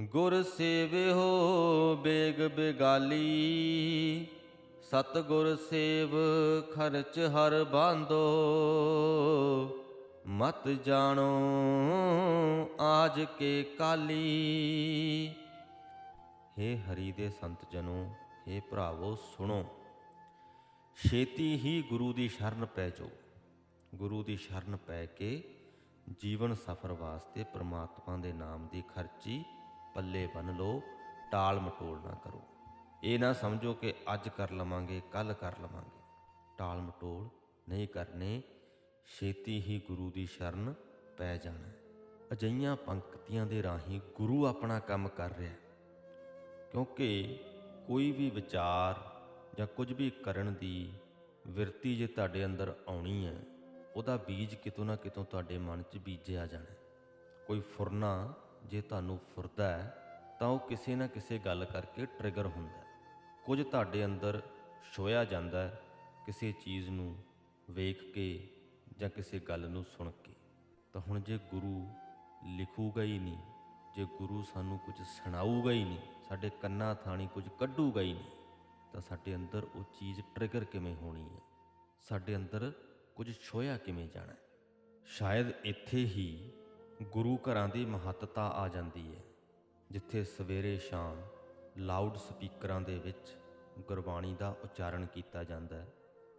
Speaker 1: ਗੁਰ ਸੇਵਿਓ ਬੇਗ ਬੇਗਾਲੀ। ਸਤ ਗੁਰ ਸੇਵ ਖਰਚ ਹਰ ਬਾਂਧੋ ਮਤ ਜਾਣੋ ਆਜ ਕੇ ਕਾਲੀ। ਹੇ ਹਰੀ ਦੇ ਸੰਤ ਜਨੋ, ਹੇ ਭਰਾਵੋ ਸੁਣੋ, ਛੇਤੀ ਹੀ ਗੁਰੂ ਦੀ ਸ਼ਰਨ ਪੈ ਜਾਓ। ਗੁਰੂ ਦੀ ਸ਼ਰਨ ਪੈ ਕੇ ਜੀਵਨ ਸਫਰ ਵਾਸਤੇ ਪ੍ਰਮਾਤਮਾ ਦੇ ਨਾਮ ਦੀ ਖਰਚੀ ਪੱਲੇ ਬੰਨ ਲਓ, ਟਾਲ ਮਟੋਲ ਨਾ ਕਰੋ। ਇਹ ਨਾ ਸਮਝੋ ਕਿ ਅੱਜ ਕਰ ਲਵਾਂਗੇ ਕੱਲ ਕਰ ਲਵਾਂਗੇ। ਟਾਲ ਮਟੋਲ ਨਹੀਂ ਕਰਨੇ, ਛੇਤੀ ਹੀ ਗੁਰੂ ਦੀ ਸ਼ਰਨ ਪੈ ਜਾਣਾ। ਹੈ। ਅਜਈਆਂ ਪੰਕਤੀਆਂ ਦੇ ਰਾਹੀਂ ਗੁਰੂ ਆਪਣਾ ਕੰਮ ਕਰ ਰਿਹਾ ਕਿਉਂਕਿ ਕੋਈ ਵੀ ਵਿਚਾਰ ਜਾਂ ਕੁਝ ਵੀ ਕਰਨ ਦੀ ਵਿਰਤੀ ਜੇ ਤੁਹਾਡੇ ਅੰਦਰ ਆਉਣੀ ਹੈ ਉਹਦਾ ਬੀਜ ਕਿਤੋਂ ਨਾ ਕਿਤੋਂ ਤੁਹਾਡੇ ਮਨ 'ਚ ਬੀਜਿਆ ਜਾਣਾ। ਕੋਈ ਫੁਰਨਾ ਜੇ ਤੁਹਾਨੂੰ ਫੁਰਦਾ ਹੈ, ਤਾਂ ਉਹ ਕਿਸੇ ਨਾ ਕਿਸੇ ਗੱਲ ਕਰਕੇ ਟ੍ਰਿਗਰ ਹੁੰਦਾ ਕੁਝ ਤੁਹਾਡੇ ਅੰਦਰ ਛੋਇਆ ਜਾਂਦਾ ਹੈ ਕਿਸੇ ਚੀਜ਼ ਨੂੰ ਵੇਖ ਕੇ ਜਾਂ ਕਿਸੇ ਗੱਲ ਨੂੰ ਸੁਣ ਕੇ। ਤਾਂ ਹੁਣ ਜੇ ਗੁਰੂ ਲਿਖੂਗਾ ਹੀ ਨਹੀਂ, ਜੇ ਗੁਰੂ ਸਾਨੂੰ ਕੁਝ ਸੁਣਾਊਗਾ ਹੀ ਨਹੀਂ, ਸਾਡੇ ਕੰਨਾਂ ਥਾਣੀ ਕੁਝ ਕੱਢੂਗਾ ਹੀ ਨਹੀਂ, ਤਾਂ ਸਾਡੇ ਅੰਦਰ ਉਹ ਚੀਜ਼ ਟ੍ਰਿਗਰ ਕਿਵੇਂ ਹੋਣੀ ਹੈ? ਸਾਡੇ ਅੰਦਰ ਕੁਝ ਛੋਇਆ ਕਿਵੇਂ ਜਾਣਾ ਸ਼ਾਇਦ ਇੱਥੇ ਹੀ ਗੁਰੂ ਘਰਾਂ ਦੀ ਮਹੱਤਤਾ ਆ ਜਾਂਦੀ ਹੈ, ਜਿੱਥੇ ਸਵੇਰੇ ਸ਼ਾਮ ਲਾਊਡ ਸਪੀਕਰਾਂ ਦੇ ਵਿੱਚ ਗੁਰਬਾਣੀ ਦਾ ਉਚਾਰਨ ਕੀਤਾ ਜਾਂਦਾ ਹੈ।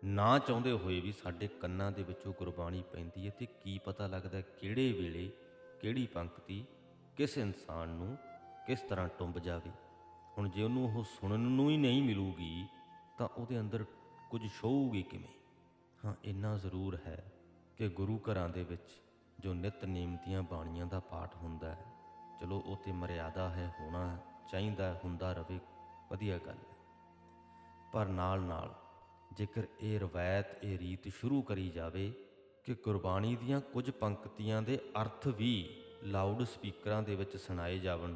Speaker 1: ਨਾ ਚਾਹੁੰਦੇ ਹੋਏ ਵੀ ਸਾਡੇ ਕੰਨਾਂ ਦੇ ਵਿੱਚੋਂ ਗੁਰਬਾਣੀ ਪੈਂਦੀ ਹੈ ਤੇ ਕੀ ਪਤਾ ਲੱਗਦਾ ਕਿਹੜੇ ਵੇਲੇ ਕਿਹੜੀ ਪੰਕਤੀ ਕਿਸ ਇਨਸਾਨ ਨੂੰ ਕਿਸ ਤਰ੍ਹਾਂ ਟੁੰਬ ਜਾਵੇ। ਹੁਣ ਜੇ ਉਹਨੂੰ ਉਹ ਸੁਣਨ ਨੂੰ ਹੀ ਨਹੀਂ ਮਿਲੂਗੀ ਤਾਂ ਉਹਦੇ ਅੰਦਰ ਕੁਝ ਛੋਊਗੀ ਕਿਵੇਂ? ਹਾਂ, ਇੰਨਾ ਜ਼ਰੂਰ ਹੈ ਕਿ ਗੁਰੂ ਘਰਾਂ ਦੇ ਵਿੱਚ ਜੋ ਨਿਤਨੇਮ ਦੀਆਂ ਬਾਣੀਆਂ ਦਾ ਪਾਠ ਹੁੰਦਾ ਹੈ, ਚਲੋ ਉਹ ਤੇ ਮਰਿਆਦਾ ਹੈ, ਹੋਣਾ ਚਾਹੀਦਾ ਹੁੰਦਾ ਰਵੇ, ਵਧੀਆ ਗੱਲ ਹੈ। ਪਰ ਨਾਲ ਨਾਲ ਜੇਕਰ ਇਹ ਰਵਾਇਤ, ਇਹ ਰੀਤ ਸ਼ੁਰੂ ਕਰੀ ਜਾਵੇ ਕਿ ਗੁਰਬਾਣੀ ਦੀਆਂ ਕੁਝ ਪੰਕਤੀਆਂ ਦੇ ਅਰਥ ਵੀ ਲਾਊਡ ਸਪੀਕਰਾਂ ਦੇ ਵਿੱਚ ਸੁਣਾਏ ਜਾਵਣ,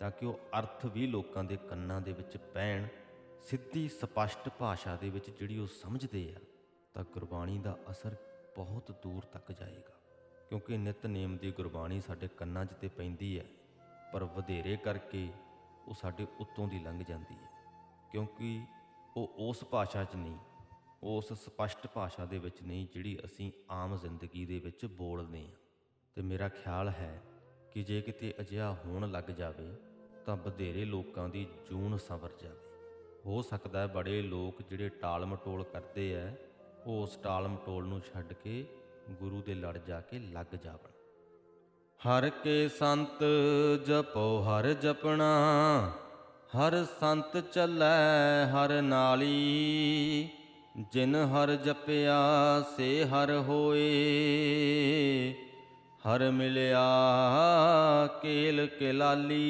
Speaker 1: ਤਾਂ ਕਿ ਉਹ ਅਰਥ ਵੀ ਲੋਕਾਂ ਦੇ ਕੰਨਾਂ ਦੇ ਵਿੱਚ ਪੈਣ, ਸਿੱਧੀ ਸਪਸ਼ਟ ਭਾਸ਼ਾ ਦੇ ਵਿੱਚ ਜਿਹੜੀ ਉਹ ਸਮਝਦੇ ਆ ਤਾਂ ਗੁਰਬਾਣੀ ਦਾ ਅਸਰ ਬਹੁਤ ਦੂਰ ਤੱਕ ਜਾਏਗਾ। ਕਿਉਂਕਿ ਨਿਤਨੇਮ ਦੀ ਗੁਰਬਾਣੀ ਸਾਡੇ ਕੰਨਾਂ 'ਚ ਤੇ ਪੈਂਦੀ ਹੈ, ਪਰ ਵਧੇਰੇ ਕਰਕੇ ਉਹ ਸਾਡੇ ਉੱਤੋਂ ਦੀ ਲੰਘ ਜਾਂਦੀ ਹੈ। ਕਿਉਂਕਿ ਉਹ ਉਸ ਭਾਸ਼ਾ 'ਚ ਨਹੀਂ, ਉਸ ਸਪਸ਼ਟ ਭਾਸ਼ਾ ਦੇ ਵਿੱਚ ਨਹੀਂ ਜਿਹੜੀ ਅਸੀਂ ਆਮ ਜ਼ਿੰਦਗੀ ਦੇ ਵਿੱਚ ਬੋਲਦੇ ਹਾਂ। ਤੇ ਮੇਰਾ ਖਿਆਲ ਹੈ ਕਿ ਜੇ ਕਿਤੇ ਅਜਿਹਾ ਹੋਣ ਲੱਗ ਜਾਵੇ, ਤਾਂ ਵਧੇਰੇ ਲੋਕਾਂ ਦੀ ਜੂਨ ਸੰਵਰ ਜਾਵੇ। ਹੋ ਸਕਦਾ ਹੈ ਬੜੇ ਲੋਕ ਜਿਹੜੇ ਟਾਲ ਮਟੋਲ ਕਰਦੇ ਐ ਉਹ ਉਸ ਟਾਲ ਮਟੋਲ ਨੂੰ ਛੱਡ ਕੇ ਗੁਰੂ ਦੇ ਲੜ ਜਾ ਕੇ ਲੱਗ ਜਾਵਣ। ਹਰ ਕੇ ਸੰਤ ਜਪੋ, ਹਰ ਜਪਣਾ, ਹਰ ਸੰਤ ਚੱਲੈ, ਹਰ ਨਾਲੀ। ਜਿਨ ਹਰ ਜਪਿਆ, ਸੇ ਹਰ ਹੋਏ। ਹਰ ਮਿਲਿਆ, ਕੇਲ ਕਿਲਾਲੀ।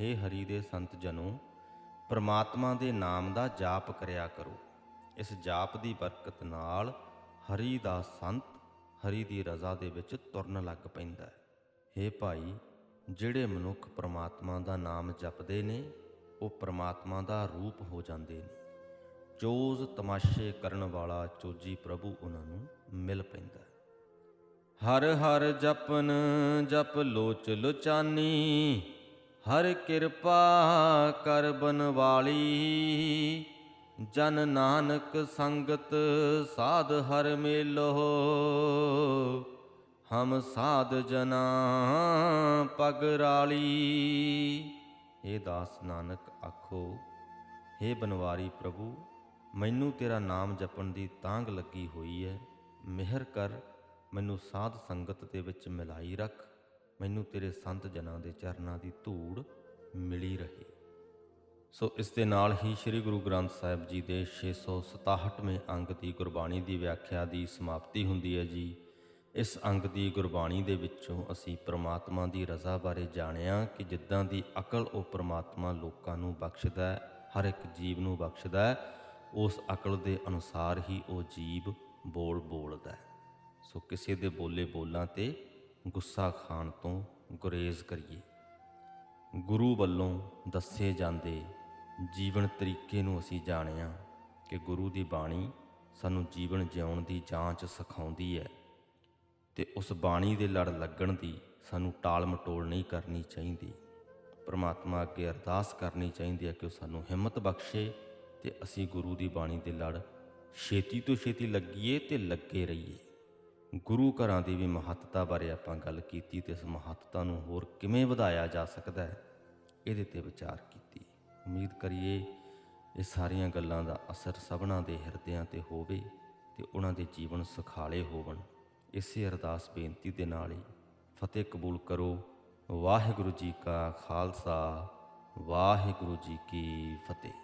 Speaker 1: हे ਹਰੀ ਦੇ ਸੰਤ ਜਨੋ, ਪ੍ਰਮਾਤਮਾ ਦੇ ਨਾਮ ਦਾ ਜਾਪ ਕਰਿਆ ਕਰੋ। ਇਸ ਜਾਪ ਦੀ ਬਰਕਤ ਨਾਲ ਹਰੀ ਦਾ ਸੰਤ ਹਰੀ ਦੀ ਰਜ਼ਾ ਦੇ ਵਿੱਚ ਤੁਰਨ ਲੱਗ ਪੈਂਦਾ ਹੈ। हे ਭਾਈ, ਜਿਹੜੇ ਮਨੁੱਖ ਪ੍ਰਮਾਤਮਾ ਦਾ ਨਾਮ ਜਪਦੇ ਨੇ, ਉਹ ਪ੍ਰਮਾਤਮਾ ਦਾ ਰੂਪ ਹੋ ਜਾਂਦੇ ਨੇ। ਚੋਜ਼ ਤਮਾਸ਼ੇ ਕਰਨ ਵਾਲਾ ਚੋਜੀ ਪ੍ਰਭੂ ਉਹਨਾਂ ਨੂੰ ਮਿਲ ਪੈਂਦਾ ਹਰ ਹਰ ਜਪਨ ਜਪ ਲੋਚ ਲੁਚਾਨੀ, ਹਰ ਕਿਰਪਾ ਕਰ ਬਨਵਾਲੀ। ਜਨ ਨਾਨਕ ਸੰਗਤ ਸਾਧ ਹਰ ਮੇਲੋ, ਹਮ ਸਾਧ ਜਨਾ ਪਗਰਾਲੀ ਏ ਦਾਸ ਨਾਨਕ, ਆਖੋ हे ਬਨਵਾਰੀ ਪ੍ਰਭੂ, ਮੈਨੂੰ ਤੇਰਾ ਨਾਮ ਜਪਣ ਦੀ ਤਾਂਗ ਲੱਗੀ ਹੋਈ ਹੈ ਮਿਹਰ ਕਰ, ਮੈਨੂੰ ਸਾਧ ਸੰਗਤ ਦੇ ਵਿੱਚ ਮਿਲਾਈ ਰੱਖ। ਮੈਨੂੰ ਤੇਰੇ ਸੰਤ ਜਨਾਂ ਦੇ ਚਰਨਾਂ ਦੀ ਧੂੜ ਮਿਲੀ ਰਹੇ। ਸੋ ਇਸ ਦੇ ਨਾਲ ਹੀ ਸ੍ਰੀ ਗੁਰੂ ਗ੍ਰੰਥ ਸਾਹਿਬ ਜੀ ਦੇ 667ਵੇਂ ਅੰਗ ਦੀ ਗੁਰਬਾਣੀ ਦੀ ਵਿਆਖਿਆ ਦੀ ਸਮਾਪਤੀ ਹੁੰਦੀ ਹੈ ਜੀ। ਇਸ ਅੰਗ ਦੀ ਗੁਰਬਾਣੀ ਦੇ ਵਿੱਚੋਂ ਅਸੀਂ ਪ੍ਰਮਾਤਮਾ ਦੀ ਰਜ਼ਾ ਬਾਰੇ ਜਾਣਿਆ ਕਿ ਜਿੱਦਾਂ ਦੀ ਅਕਲ ਉਹ ਪ੍ਰਮਾਤਮਾ ਲੋਕਾਂ ਨੂੰ ਬਖਸ਼ਦਾ ਹੈ, ਹਰ ਇੱਕ ਜੀਵ ਨੂੰ ਬਖਸ਼ਦਾ ਹੈ, ਉਸ ਅਕਲ ਦੇ ਅਨੁਸਾਰ ਹੀ ਉਹ ਜੀਵ ਬੋਲ ਬੋਲਦਾ ਹੈ। ਸੋ ਕਿਸੇ ਦੇ ਬੋਲੇ ਬੋਲਾਂ ਤੇ ਗੁੱਸਾ ਖਾਣ ਤੋਂ ਗੁਰੇਜ਼ ਕਰੀਏ। ਗੁਰੂ ਵੱਲੋਂ ਦੱਸੇ ਜਾਂਦੇ ਜੀਵਨ ਤਰੀਕੇ ਨੂੰ ਅਸੀਂ ਜਾਣਿਆ ਕਿ ਗੁਰੂ ਦੀ ਬਾਣੀ ਸਾਨੂੰ ਜੀਵਨ ਜਿਉਣ ਦੀ ਜਾਂਚ ਸਿਖਾਉਂਦੀ ਹੈ ਤੇ ਉਸ ਬਾਣੀ ਦੇ ਲੜ ਲੱਗਣ ਦੀ ਸਾਨੂੰ ਟਾਲ ਮਟੋਲ ਨਹੀਂ ਕਰਨੀ ਚਾਹੀਦੀ। ਪ੍ਰਮਾਤਮਾ ਅੱਗੇ ਅਰਦਾਸ ਕਰਨੀ ਚਾਹੀਦੀ ਹੈ ਕਿ ਉਹ ਸਾਨੂੰ ਹਿੰਮਤ ਬਖਸ਼ੇ ਤੇ ਅਸੀਂ ਗੁਰੂ ਦੀ ਬਾਣੀ ਦੇ ਲੜ ਛੇਤੀ ਤੋਂ ਛੇਤੀ ਲੱਗੀਏ ਤੇ ਲੱਗੇ ਰਹੀਏ। ਗੁਰੂ ਘਰਾਂ ਦੀ ਵੀ ਮਹੱਤਤਾ ਬਾਰੇ ਆਪਾਂ ਗੱਲ ਕੀਤੀ ਤੇ ਇਸ ਮਹੱਤਤਾ ਨੂੰ ਹੋਰ ਕਿਵੇਂ ਵਧਾਇਆ ਜਾ ਸਕਦਾ ਹੈ, ਇਹਦੇ ਤੇ ਵਿਚਾਰ ਕੀਤੀ। ਉਮੀਦ ਕਰੀਏ ਇਹ ਸਾਰੀਆਂ ਗੱਲਾਂ ਦਾ ਅਸਰ ਸਭਨਾਂ ਦੇ ਹਿਰਦਿਆਂ ਤੇ ਹੋਵੇ ਤੇ ਉਹਨਾਂ ਦੇ ਜੀਵਨ ਸੁਖਾਲੇ ਹੋਵਣ। ਇਸੇ ਅਰਦਾਸ ਬੇਨਤੀ ਦੇ ਨਾਲ ਹੀ ਫਤਿਹ ਕਬੂਲ ਕਰੋ। ਵਾਹਿਗੁਰੂ ਜੀ ਕਾ ਖਾਲਸਾ, ਵਾਹਿਗੁਰੂ ਜੀ ਕੀ ਫਤਿਹ।